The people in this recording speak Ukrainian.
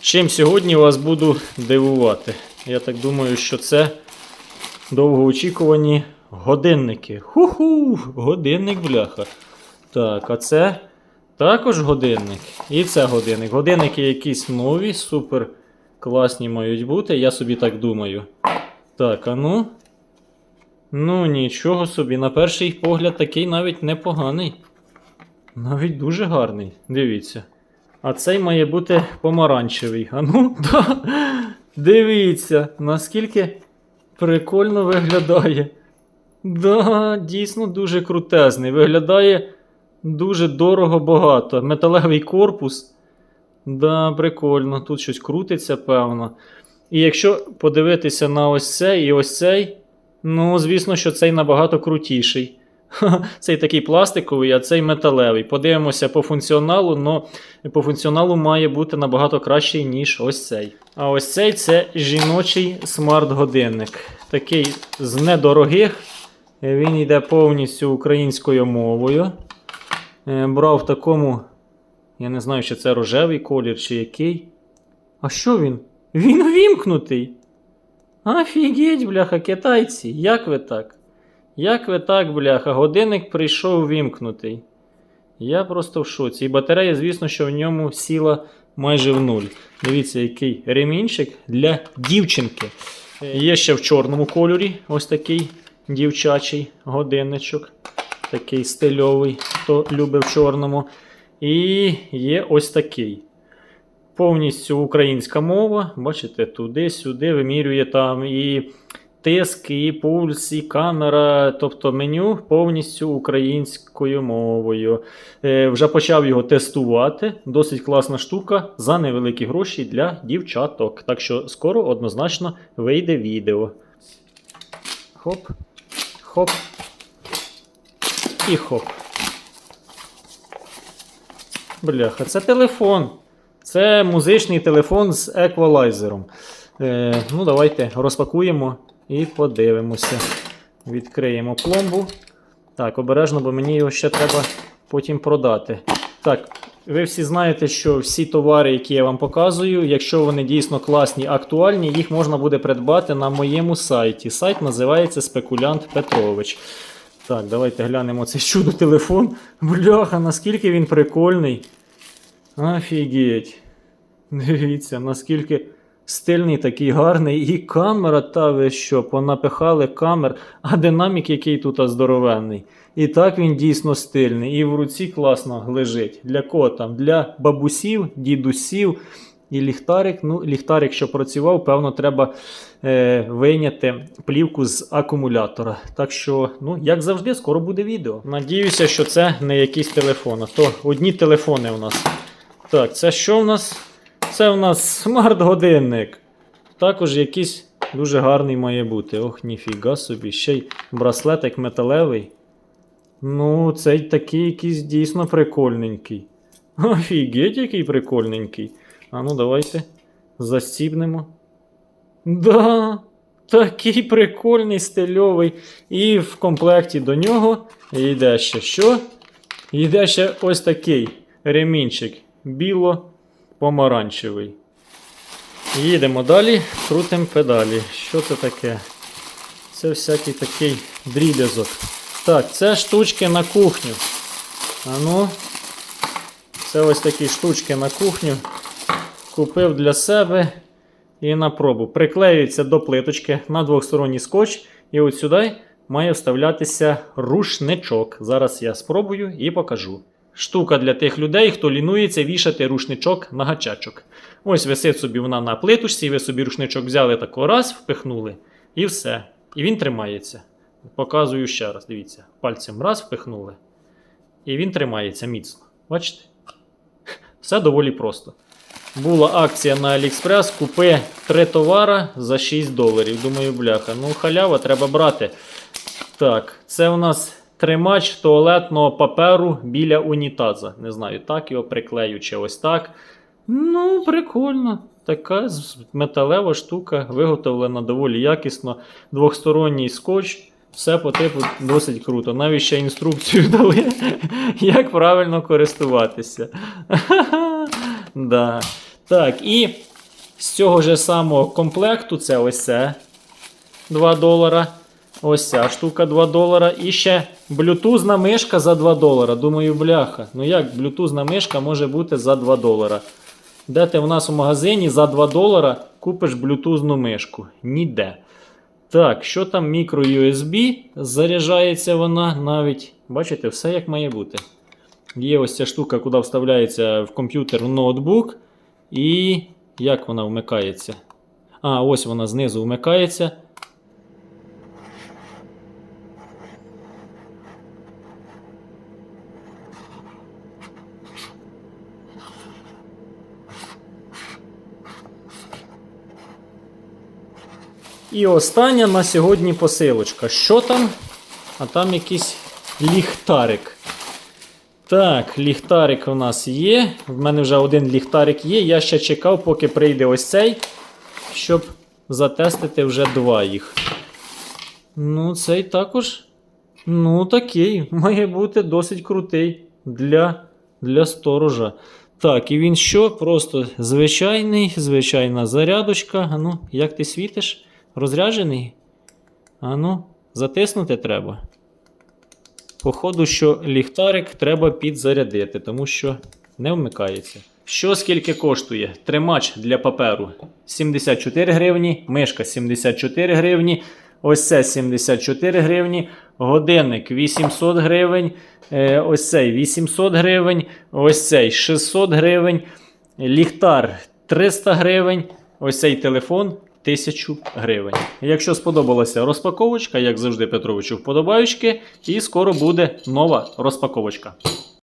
Чим сьогодні вас буду дивувати? Я так думаю, що це довгоочікувані годинники. Ху-ху! Годинник бляха. Так, а це також годинник. І це годинник. Годинники якісь нові, супер класні мають бути. Я собі так думаю. Так, а ну. Ну, нічого собі. На перший погляд такий навіть непоганий. Навіть дуже гарний. Дивіться. А цей має бути помаранчевий. А ну, да. Дивіться, наскільки прикольно виглядає. Да, дійсно дуже крутезний. Виглядає дуже дорого багато. Металевий корпус. Да, прикольно. Тут щось крутиться, певно. І якщо подивитися на ось цей і ось цей, ну, звісно, що цей набагато крутіший. Цей такий пластиковий, а цей металевий. Подивимося по функціоналу, але по функціоналу має бути набагато кращий, ніж ось цей. А ось цей це жіночий смарт-годинник. Такий з недорогих. Він йде повністю українською мовою. Е, Брав в такому, я не знаю, чи це рожевий колір, чи який. А що він? Він вімкнутий. Офігеть, бляха, китайці, як ви так? Як ви так, бляха, годинник прийшов вімкнутий. Я просто в шоці. І батарея, звісно, що в ньому сіла майже в нуль. Дивіться, який ремінчик для дівчинки. Є ще в чорному кольорі ось такий дівчачий годинничок. Такий стильовий, хто любить в чорному. І є ось такий. Повністю українська мова. Бачите, туди-сюди вимірює там і тиск, і пульс, і камера. Тобто меню повністю українською мовою. Е, вже почав його тестувати. Досить класна штука за невеликі гроші для дівчаток. Так що скоро однозначно вийде відео. Хоп, хоп. І хоп. Бляха, це телефон. Це музичний телефон з еквалайзером. Е, ну, давайте розпакуємо і подивимося. Відкриємо пломбу. Так, обережно, бо мені його ще треба потім продати. Так, ви всі знаєте, що всі товари, які я вам показую, якщо вони дійсно класні, актуальні, їх можна буде придбати на моєму сайті. Сайт називається Спекулянт Петрович. Так, давайте глянемо цей чудо телефон. Бляха, наскільки він прикольний. Офігеть. Дивіться, наскільки стильний, такий гарний. І камера, та ви що, понапихали камер, а динамік, який тут здоровенний. І так він дійсно стильний. І в руці класно лежить. Для кого там? Для бабусів, дідусів. І ліхтарик. Ну, ліхтарик, що працював, певно, треба е, вийняти плівку з акумулятора. Так що, ну, як завжди, скоро буде відео. Надіюся, що це не якийсь телефон, а то одні телефони у нас. Так, це що в нас? Це в нас смарт-годинник. Також якийсь дуже гарний має бути. Ох, ніфіга собі. Ще й браслетик металевий. Ну, цей такий якийсь дійсно прикольненький. Офігеть, який прикольненький. А ну, давайте застібнемо. Да, такий прикольний, стильовий. І в комплекті до нього йде ще що? Йде ще ось такий ремінчик біло-помаранчевий. Їдемо далі, крутимо педалі. Що це таке? Це всякий такий дріб'язок. Так, це штучки на кухню. А ну, це ось такі штучки на кухню. Купив для себе і на пробу. Приклеюється до плиточки на двохсторонній скотч. І от сюди має вставлятися рушничок. Зараз я спробую і покажу. Штука для тих людей, хто лінується вішати рушничок на гачачок. Ось висить собі вона на плиточці, ви собі рушничок взяли тако раз, впихнули, і все. І він тримається. Показую ще раз, дивіться. Пальцем раз впихнули. І він тримається міцно. Бачите? Все доволі просто. Була акція на AliExpress, купи три товара за 6 доларів. Думаю, бляха. Ну, халява, треба брати. Так, це у нас тримач туалетного паперу біля унітаза. Не знаю, так його приклею чи ось так. Ну, прикольно. Така металева штука, виготовлена доволі якісно. Двохсторонній скотч. Все по типу досить круто. Навіть ще інструкцію дали, як правильно користуватися. Да. Так, і З цього ж самого комплекту це ось це 2 долара. Ось ця штука 2 долара. І ще блютузна мишка за 2 долара. Думаю, бляха. Ну як блютузна мишка може бути за 2 долара? Де ти в нас у магазині за 2 долара купиш блютузну мишку? Ніде. Так, що там мікро USB? Заряджається вона навіть. Бачите, все як має бути. Є ось ця штука, куди вставляється в комп'ютер в ноутбук. І як вона вмикається? А, ось вона знизу вмикається. І остання на сьогодні посилочка. Що там? А там якийсь ліхтарик. Так, ліхтарик у нас є. В мене вже один ліхтарик є. Я ще чекав, поки прийде ось цей, щоб затестити вже два їх. Ну, цей також. Ну, такий. Має бути досить крутий для, для сторожа. Так, і він що? Просто звичайний, звичайна зарядочка. Ну, як ти світиш? Розряджений? А ну, затиснути треба. Походу, що ліхтарик треба підзарядити, тому що не вмикається. Що скільки коштує? Тримач для паперу 74 гривні, мишка 74 гривні, ось це 74 гривні, годинник 800 гривень, е, ось цей 800 гривень, ось цей 600 гривень, ліхтар 300 гривень, ось цей телефон 1000 гривень. Якщо сподобалася розпаковочка, як завжди, Петровичу, вподобаючки, і скоро буде нова розпаковочка.